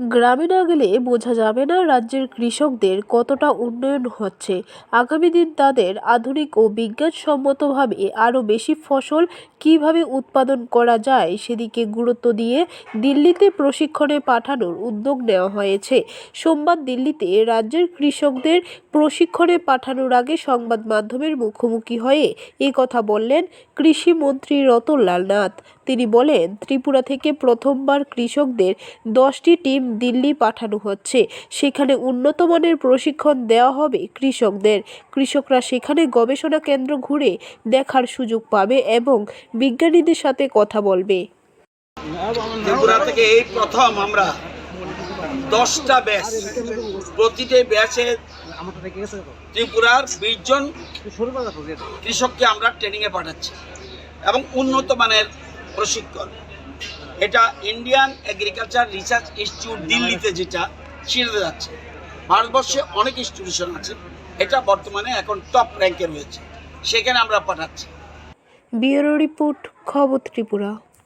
গ্রামে না গেলে বোঝা যাবে না রাজ্যের কৃষকদের কতটা উন্নয়ন হচ্ছে। আগামী দিন তাদের আধুনিক ও বিজ্ঞানসম্মতভাবে আরও বেশি ফসল কীভাবে উৎপাদন করা যায় সেদিকে গুরুত্ব দিয়ে দিল্লিতে প্রশিক্ষণে পাঠানোর উদ্যোগ নেওয়া হয়েছে। সোমবার দিল্লিতে রাজ্যের কৃষকদের প্রশিক্ষণে পাঠানোর আগে সংবাদ মাধ্যমের মুখোমুখি হয়ে এ কথা বললেন কৃষিমন্ত্রী রতনলাল নাথ। তিনি বলেন, ত্রিপুরা থেকে প্রথমবার কৃষকদের দশটি টিম দিল্লি পাঠানো হচ্ছে। সেখানে উন্নত মানের প্রশিক্ষণ দেওয়া হবে কৃষকদের। কৃষকরা সেখানে গবেষণা কেন্দ্র ঘুরে দেখার সুযোগ পাবে এবং বিজ্ঞানীদের সাথে কথা বলবে। ত্রিপুরা থেকে এই প্রথম আমরা দশটা ব্যাচ, প্রতিটি ব্যাচে ত্রিপুরার বিশ জন কৃষককে আমরা ট্রেনিংয়ে পাঠাচ্ছি এবং উন্নত মানের প্রশিক্ষণ। এটা ইন্ডিয়ান এগ্রিকালচার রিসার্চ ইনস্টিটিউট দিল্লিতে যেটা সেটাতে যাচ্ছে। ভারতবর্ষে অনেক ইনস্টিটিউশন আছে। এটা বর্তমানে এখন টপ র্যাঙ্কে রয়েছে। সেখানে আমরা পাঠাচ্ছি। ব্যুরো রিপোর্ট, খবর ত্রিপুরা।